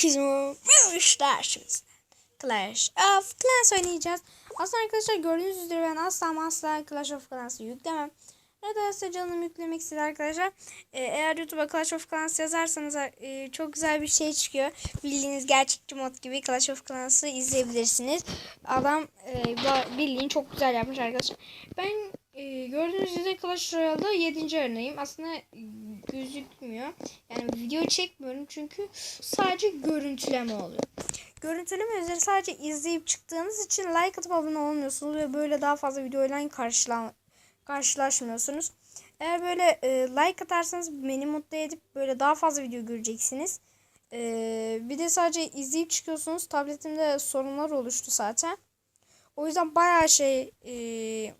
Herkese merhaba Clash of Clans oynayacağız. Aslında arkadaşlar gördüğünüz üzere ben asla asla Clash of Clans'ı yüklemem. Nedense canım yüklemek istedi arkadaşlar. Ee, eğer YouTube'a Clash of Clans yazarsanız e, çok güzel bir şey çıkıyor. Bildiğiniz gerçekçi mod gibi Clash of Clans'ı izleyebilirsiniz. Adam e, bildiğin çok güzel yapmış arkadaşlar. Ben e, gördüğünüz üzere Clash Royale'da 7. arenayım. Aslında gözükmüyor. Yani video çekmiyorum çünkü sadece görüntüleme oluyor. Görüntüleme üzere sadece izleyip çıktığınız için like atıp abone olmuyorsunuz ve böyle daha fazla videoyla karşılan karşılaşmıyorsunuz. Eğer böyle e, like atarsanız beni mutlu edip böyle daha fazla video göreceksiniz. E, bir de sadece izleyip çıkıyorsunuz. Tabletimde sorunlar oluştu zaten. O yüzden bayağı şey e,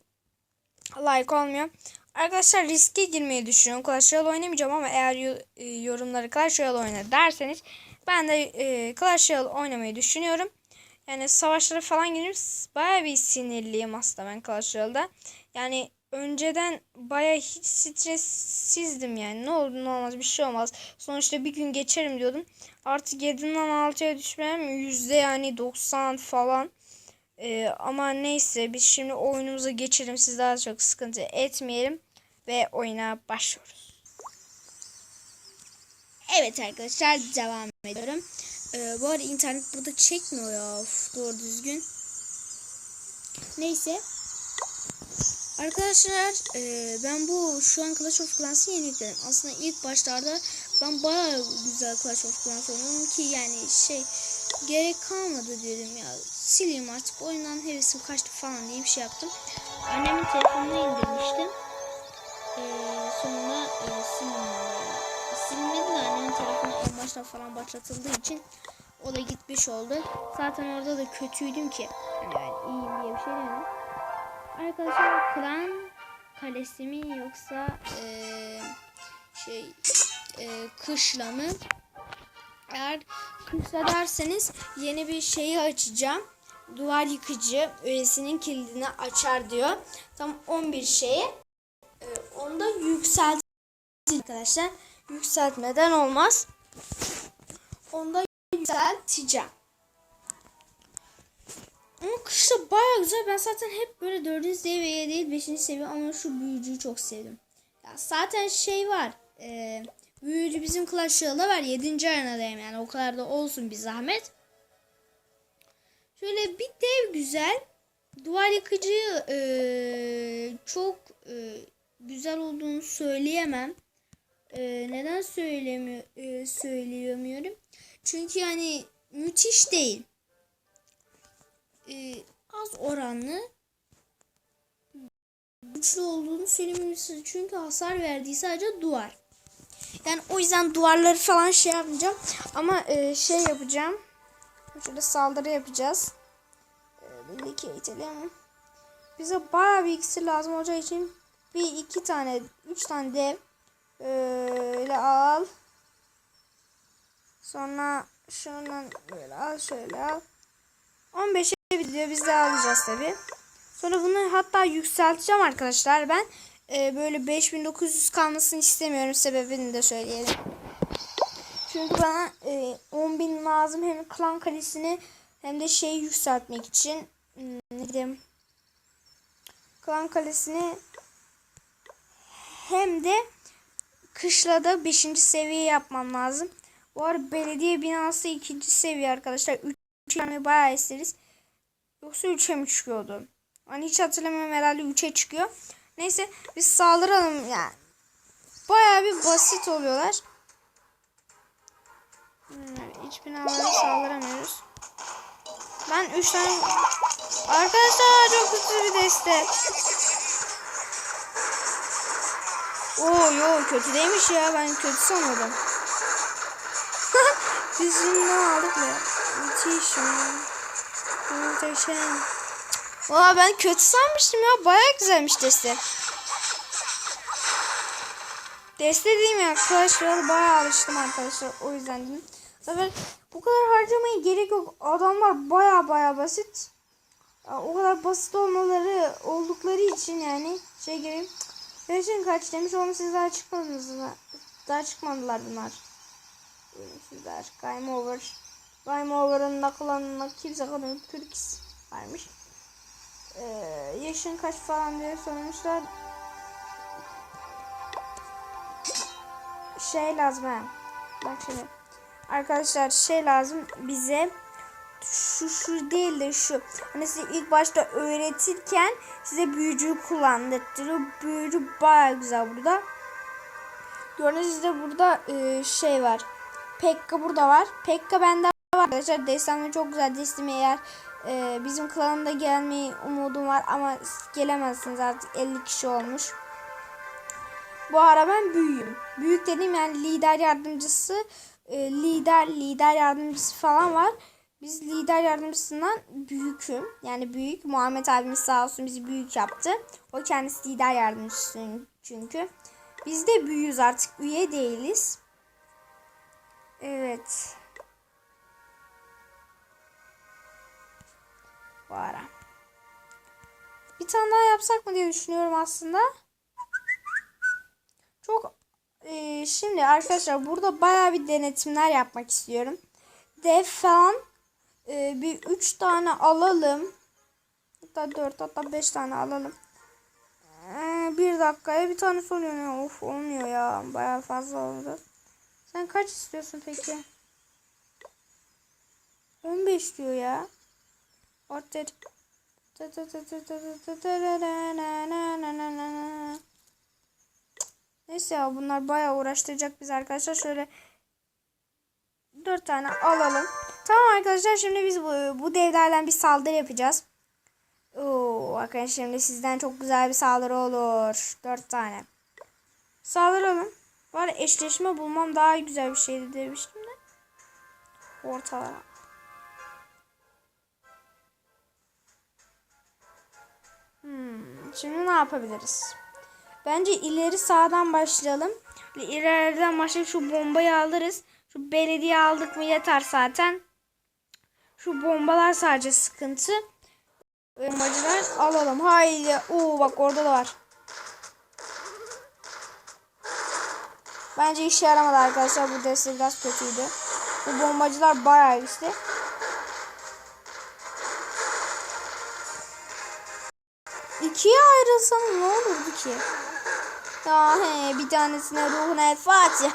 like olmuyor. Arkadaşlar riske girmeyi düşünüyorum. Clash Royale oynamayacağım ama eğer e, yorumları Clash Royale oyna derseniz ben de e, Clash Royale oynamayı düşünüyorum. Yani savaşlara falan girip baya bir sinirliyim aslında ben Clash Royale'da. Yani önceden baya hiç stressizdim yani. Ne oldu ne olmaz bir şey olmaz. Sonuçta bir gün geçerim diyordum. Artık 7'den 6'ya düşmem yüzde yani 90 falan. Ee, ama neyse biz şimdi oyunumuza geçelim. Siz daha çok sıkıntı etmeyelim. Ve oyuna başlıyoruz. Evet arkadaşlar devam ediyorum. Ee, bu arada internet burada çekmiyor ya. Of, doğru düzgün. Neyse. Arkadaşlar e, ben bu şu an Clash of Clans'ı yeni yükledim. Aslında ilk başlarda ben baya güzel Clash of Clans oynadım ki yani şey gerek kalmadı dedim ya. Sileyim artık oyundan hevesim kaçtı falan diye bir şey yaptım. Annemin telefonuna indirmiştim. Ee, sonra e, silmedi. Silmedi de annemin telefonu en baştan falan başlatıldığı için o da gitmiş oldu. Zaten orada da kötüydüm ki. Yani ben iyiyim diye bir şey demedim. Arkadaşlar klan kalesi mi yoksa e, şey e, kışla mı? Eğer kışla derseniz yeni bir şeyi açacağım. Duvar yıkıcı öylesinin kilidini açar diyor. Tam 11 şeyi. E, onda yükselt arkadaşlar. Yükseltmeden olmaz. Onda yükselteceğim. Ama kışta baya güzel. Ben zaten hep böyle 4. seviye değil 5. seviye ama şu büyücüyü çok sevdim. Ya zaten şey var. E, büyücü bizim Clash Royale'da var. 7. arenadayım yani. O kadar da olsun bir zahmet. Şöyle bir dev güzel. Duvar yıkıcı e, çok e, güzel olduğunu söyleyemem. E, neden söylemiyor e, söyleyemiyorum? Çünkü yani müthiş değil e, az oranlı güçlü olduğunu söylememiz çünkü hasar verdiği sadece duvar. Yani o yüzden duvarları falan şey yapmayacağım ama e, şey yapacağım. Şöyle saldırı yapacağız. E, Bildeki itelim. Bize bayağı bir iksir lazım olacağı için bir iki tane, üç tane dev öyle al. Sonra şundan böyle al, şöyle al. 15'e video biz de alacağız tabi. Sonra bunu hatta yükselteceğim arkadaşlar. Ben e, böyle 5900 kalmasını istemiyorum. Sebebini de söyleyelim. Çünkü bana e, 10.000 lazım hem klan kalesini hem de şeyi yükseltmek için. Hmm, ne diyeyim? Klan kalesini hem de kışlada 5. seviye yapmam lazım. Bu arada belediye binası 2. seviye arkadaşlar. 3 yani bayağı isteriz. Yoksa 3'e mi çıkıyordu? Hani hiç hatırlamıyorum herhalde 3'e çıkıyor. Neyse biz saldıralım yani. Baya bir basit oluyorlar. Hmm, iç binalara saldıramıyoruz. Ben 3 tane... Arkadaşlar çok kötü bir deste. Oo yo kötü değilmiş ya ben kötü sanıyordum. Biz ne aldık ya? Müthiş ya. Muhteşem. Valla ben kötü sanmıştım ya. Baya güzelmiş deste. Deste diyeyim ya. Clash baya alıştım arkadaşlar. O yüzden dedim. Zaten bu kadar harcamaya gerek yok. Adamlar baya baya basit. O kadar basit olmaları oldukları için yani şey gibi. Yaşın kaç demiş onu siz daha çıkmadınız. Daha çıkmadılar bunlar. Sizler. Game over. Game Over'ın naklanına kimse kadın Türk varmış. Ee, yaşın kaç falan diye sormuşlar. Şey lazım ha. Bak şimdi. Arkadaşlar şey lazım bize şu şu değil de şu. Hani size ilk başta öğretirken size büyücüyü kullandırtırıyor. Büyücü baya güzel burada. Gördüğünüz üzere burada e, şey var. Pekka burada var. Pekka bende arkadaşlar. Destemde çok güzel. Destemi eğer e, bizim klanında gelmeyi umudum var ama gelemezsiniz artık 50 kişi olmuş. Bu ara ben büyüğüm. Büyük dediğim yani lider yardımcısı, e, lider lider yardımcısı falan var. Biz lider yardımcısından büyüküm. Yani büyük. Muhammed abimiz sağ olsun bizi büyük yaptı. O kendisi lider yardımcısı çünkü. Biz de büyüğüz artık. Üye değiliz. Evet. Bu. Bir tane daha yapsak mı diye düşünüyorum aslında. Çok e, şimdi arkadaşlar burada baya bir denetimler yapmak istiyorum. Dev falan e, bir 3 tane alalım. Hatta 4 hatta 5 tane alalım. E, bir dakikaya bir tane soruyor ya. Of olmuyor ya. Baya fazla oldu. Sen kaç istiyorsun peki? 15 diyor ya. Orta Neyse ya bunlar bayağı uğraştıracak biz arkadaşlar. Şöyle 4 tane alalım. Tamam arkadaşlar şimdi biz bu, bu devlerden bir saldırı yapacağız. Oo, bakın şimdi sizden çok güzel bir saldırı olur. 4 tane. Saldıralım. Var eşleşme bulmam daha güzel bir şeydi demiştim de. Ortalara. Hmm, şimdi ne yapabiliriz? Bence ileri sağdan başlayalım. İleriden başlayıp şu bombayı alırız. Şu belediye aldık mı yeter zaten. Şu bombalar sadece sıkıntı. Bombacılar alalım. Haydi. Oo bak orada da var. Bence işe yaramadı arkadaşlar. Bu deste biraz kötüydü. Bu bombacılar bayağı güçlü. İkiye ayrılsam ne olurdu ki? Ya he, bir tanesine ruhuna Fatiha.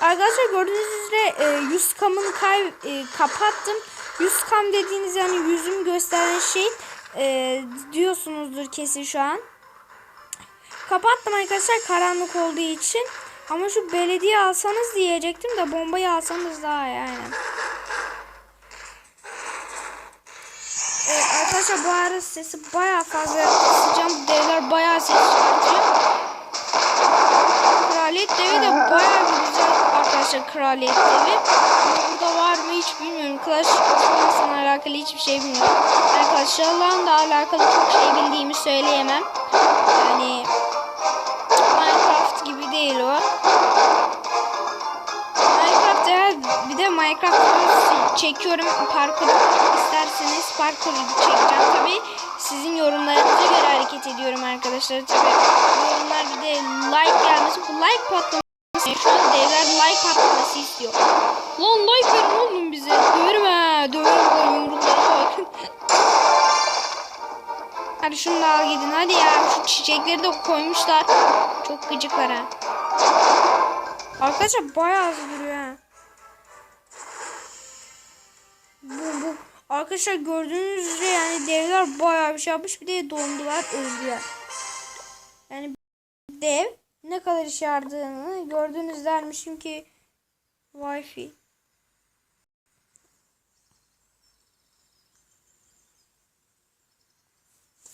Arkadaşlar gördüğünüz üzere e, yüz kamını kay, e, kapattım. Yüz kam dediğiniz yani yüzüm gösteren şey e, diyorsunuzdur kesin şu an. Kapattım arkadaşlar karanlık olduğu için. Ama şu belediye alsanız diyecektim de bombayı alsanız daha yani. Evet, arkadaşlar bu arada sesi baya fazla kısacağım. Devler baya ses çıkartıyor. Kraliyet devi de baya güzel arkadaşlar kraliyet devi. Burada var mı hiç bilmiyorum. Clash Clans'la alakalı hiçbir şey bilmiyorum. Arkadaşlarla da alakalı çok şey bildiğimi söyleyemem. Yani Minecraft gibi değil o. Minecraft eğer bir de Minecraft çekiyorum. Parkur isterseniz parkur çekeceğim. Tabi sizin yorumlarınıza göre hareket ediyorum arkadaşlar. Tabi yorumlar bir de like gelmesi bu like patlaması şu an devler like patlaması istiyor. Lan like verin oğlum bize. Döverim ha döverim o yumruklara bakın hadi şunu da al gidin. Hadi ya şu çiçekleri de koymuşlar. Çok gıcıklar ha. Arkadaşlar bayağı az duruyor Arkadaşlar gördüğünüz üzere yani devler bayağı bir şey yapmış. Bir de dondular öldüler. Yani dev ne kadar işe yaradığını gördüğünüz dermişim ki Wi-Fi.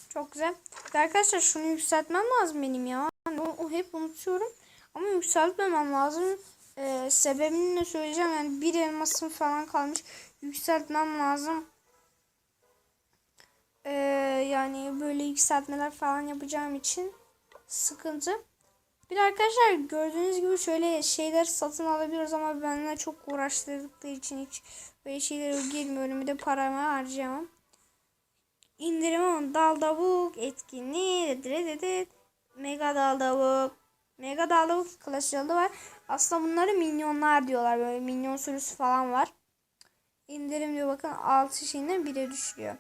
Çok güzel. Arkadaşlar şunu yükseltmem lazım benim ya. O, o hep unutuyorum. Ama yükseltmemem lazım. Ee, sebebini de söyleyeceğim. Yani bir elmasım falan kalmış. Yükseltmem lazım. Ee, yani böyle yükseltmeler falan yapacağım için sıkıntı. Bir de arkadaşlar gördüğünüz gibi şöyle şeyler satın alabiliyoruz ama benimle çok uğraştırdıkları için hiç böyle şeylere girmiyorum. Bir de paramı harcayamam. İndirim dal davuk etkinliği dedi mega dal davuk Mega dağlı klasyalı var. Aslında bunları minyonlar diyorlar. Böyle minyon sürüsü falan var. indirim diyor bakın 6 şeyinden 1'e düşüyor.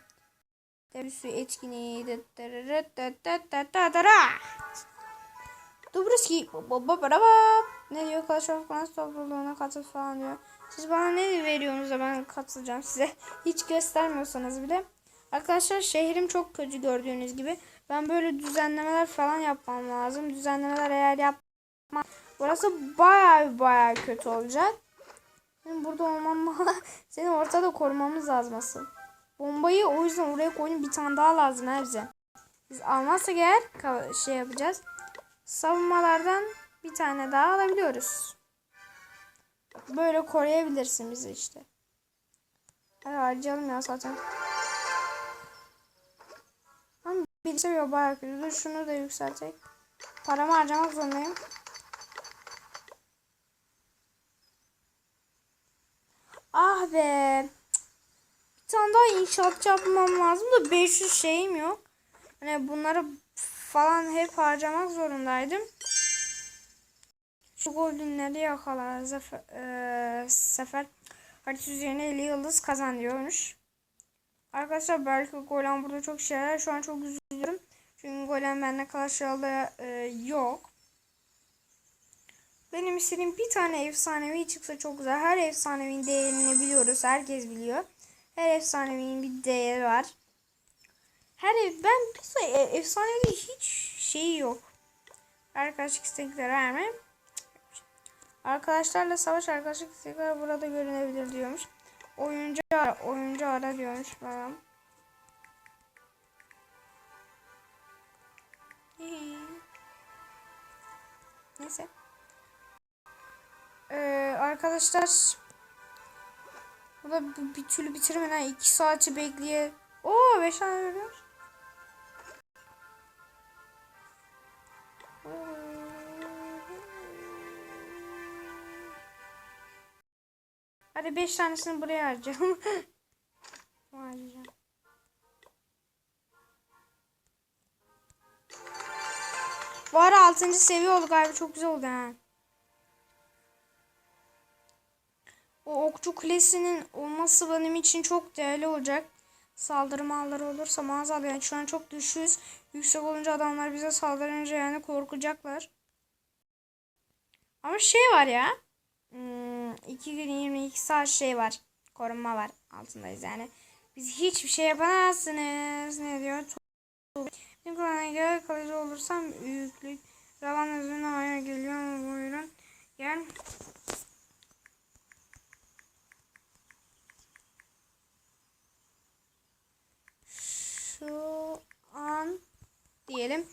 Devüsü etkinliği. Dubrowski. Ne diyor? Clash of Clans topluluğuna katıl falan diyor. Siz bana ne veriyorsunuz da ben katılacağım size. Hiç göstermiyorsanız bile. Arkadaşlar şehrim çok kötü gördüğünüz gibi. Ben böyle düzenlemeler falan yapmam lazım. Düzenlemeler eğer yapmam. Burası baya baya kötü olacak. Benim burada olmam. Seni ortada korumamız lazım asıl. Bombayı o yüzden oraya koydum. Bir tane daha lazım bize. Biz almazsak eğer şey yapacağız. Savunmalardan bir tane daha alabiliyoruz. Böyle koruyabilirsin bizi işte. Hadi harcayalım ya zaten. Ama bir seviyor bayağı kötü. Dur şunu da yükseltecek. Paramı harcamak zorundayım. Ah be. Tane daha inşaat yapmam lazım da 500 şeyim yok. Hani bunları falan hep harcamak zorundaydım. Şu goldenleri yakalar. Zafer, e, sefer harita üzerine 50 yıldız kazan diyormuş. Arkadaşlar belki golem burada çok şeyler. Şu an çok üzülüyorum. Çünkü golem bende Clash Royale'da e, yok. Benim istediğim bir tane efsanevi çıksa çok güzel. Her efsanevinin değerini biliyoruz. Herkes biliyor. Her efsanevinin bir değeri var. Her ev, ben bir e, efsanevide hiç şeyi yok. Arkadaşlık istekleri verme. Arkadaşlarla savaş arkadaşlık istekleri burada görünebilir diyormuş. Oyuncu ara, oyuncu ara diyormuş bana. Neyse. Ee, arkadaşlar bu da bir, türlü bitirmeden 2 saati bekleye. Oo 5 tane veriyor. Hadi 5 tanesini buraya harcayalım. harcayacağım. Bu ara 6. seviye olduk abi çok güzel oldu ha. O okçu kulesinin olması benim için çok değerli olacak. Saldırı malları olursa maazallah yani şu an çok düşüyoruz. Yüksek olunca adamlar bize saldırınca yani korkacaklar. Ama şey var ya. 2 hmm, gün 22 saat şey var. Korunma var. Altındayız yani. Biz hiçbir şey yapamazsınız. Ne diyor? Kulağına göre kalıcı olursam büyüklük. Zaman özüne hayal geliyor mu buyurun. Gel. Şu an diyelim.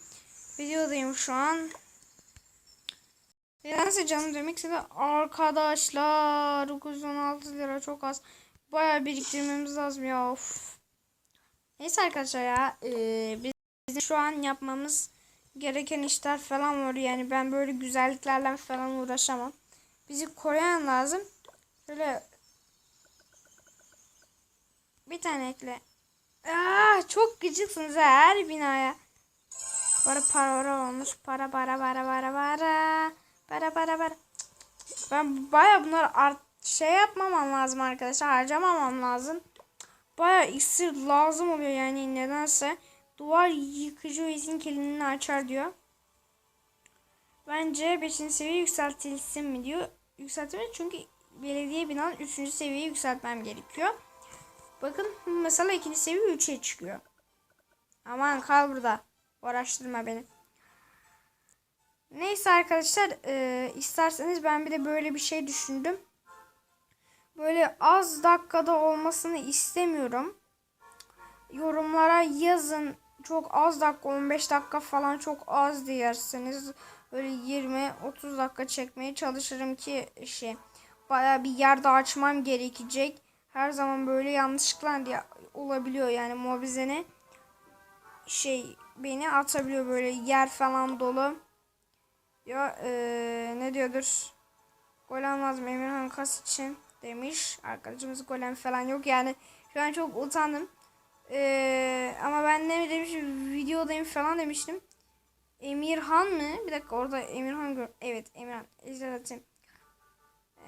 Videodayım şu an. Nedense canım demek istedi. Arkadaşlar 916 lira çok az. Baya biriktirmemiz lazım ya. Of. Neyse arkadaşlar ya. Ee, bizim şu an yapmamız gereken işler falan var. Yani ben böyle güzelliklerle falan uğraşamam. Bizi koruyan lazım. Böyle bir tane ekle. Aa, çok gıcıksınız her binaya. Para para olmuş. Para para para para para. Para para para. Ben baya bunlar art şey yapmamam lazım arkadaşlar. Harcamamam lazım. Baya iksir lazım oluyor yani nedense. Duvar yıkıcı izin kilidini açar diyor. Bence 5. seviye yükseltilsin mi diyor. Yükseltilmez çünkü belediye binanın 3. seviyeyi yükseltmem gerekiyor. Bakın mesela ikinci seviye 3'e çıkıyor. Aman kal burada. Uğraştırma beni. Neyse arkadaşlar e, isterseniz ben bir de böyle bir şey düşündüm. Böyle az dakikada olmasını istemiyorum. Yorumlara yazın. Çok az dakika 15 dakika falan çok az diyerseniz böyle 20-30 dakika çekmeye çalışırım ki şey baya bir yerde açmam gerekecek. Her zaman böyle yanlışlıkla diye olabiliyor yani mobizene şey beni atabiliyor böyle yer falan dolu. Ya ee, ne diyordur? Golem lazım Emirhan Kas için demiş. Arkadaşımız golem falan yok yani. Şu an çok utandım. Ee, ama ben ne demişim videodayım falan demiştim. Emirhan mı? Bir dakika orada Emirhan gör. Evet Emirhan. İzle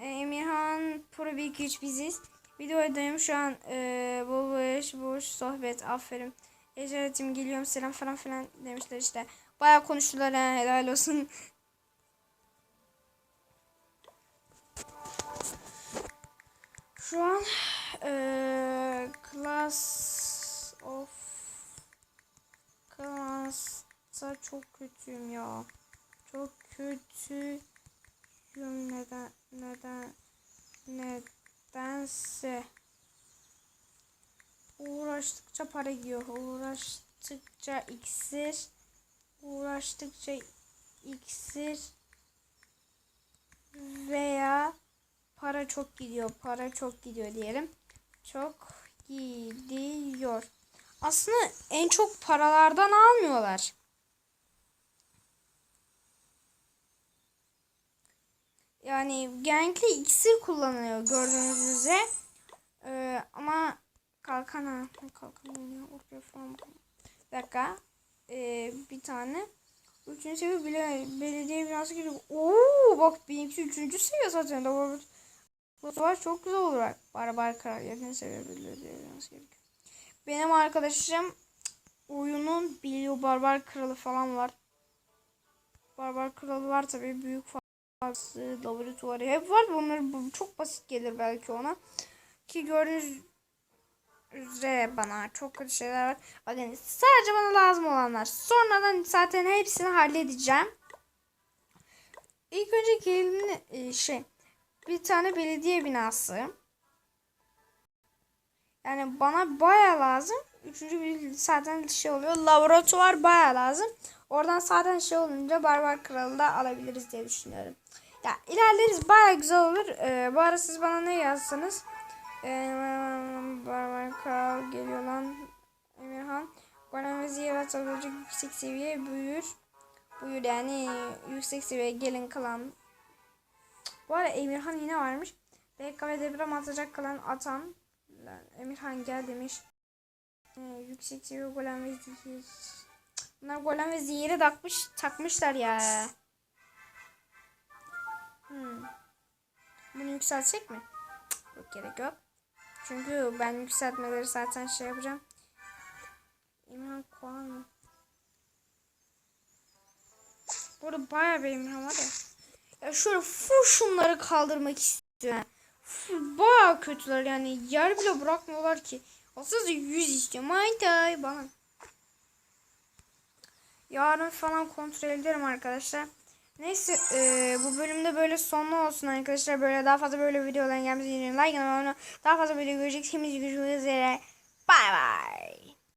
Emirhan Pro 1 2 3 biziz. videodayım şu an. Ee, bol boş boş sohbet. Aferin. Eceret'im geliyorum selam falan filan demişler işte. Baya konuştular ha helal olsun. Şu an eee class of class'ta çok kötüyüm ya. Çok kötüyüm neden neden nedense uğraştıkça para gidiyor. Uğraştıkça iksir uğraştıkça iksir veya para çok gidiyor. Para çok gidiyor diyelim. Çok gidiyor. Aslında en çok paralardan almıyorlar. Yani genellikle iksir kullanılıyor gördüğünüz üzere. Ee, ama kalkan ha. Kalkan oynuyor. Oraya falan. Bir dakika. Ee, bir tane. Üçüncü seviye bile belediye binası gibi. Oo bak benimki üçüncü seviye zaten. Doğru. Bu sefer çok güzel olur. Barbar Kral yakın seviye belediye binası gerekiyor. Benim arkadaşım oyunun biliyor Barbar Kralı falan var. Barbar Kralı var tabii büyük fazlası, laboratuvarı hep var. Bunlar bu çok basit gelir belki ona. Ki gördüğünüz üzere bana çok kötü şeyler var. Bakın sadece bana lazım olanlar. Sonradan zaten hepsini halledeceğim. İlk önce gelin e, şey bir tane belediye binası. Yani bana baya lazım. Üçüncü bir zaten şey oluyor. Laboratuvar baya lazım. Oradan zaten şey olunca Barbar Kralı da alabiliriz diye düşünüyorum. Ya ilerleriz baya güzel olur. Ee, bu ara siz bana ne yazsanız. Barbar Kral geliyor lan. Emirhan. Golem ve ziyaret yüksek seviye büyür. Buyur yani yüksek seviye gelin kalan. Bu arada Emirhan yine varmış. BK ve atacak kalan atan. Emirhan gel demiş. Ee, yüksek seviye golem ve zehir. Bunlar golem ve zehiri takmış, takmışlar ya. Hmm. Bunu yükseltsek mi? Cık, Yok gerek yok. Çünkü ben yükseltmeleri zaten şey yapacağım. Emirhan Koğan mı? Burada bayağı bir Emirhan var ya. Ya şöyle full şunları kaldırmak istiyorum. Full bayağı kötüler yani. Yer bile bırakmıyorlar ki. Aslında 100 istiyorum. Haydi bana. Yarın falan kontrol ederim arkadaşlar. Neyse e, bu bölümde böyle sonlu olsun arkadaşlar. Böyle daha fazla böyle videoların gelmesi için like. Daha fazla video göreceksiniz. Görüşmek üzere. Bay bay.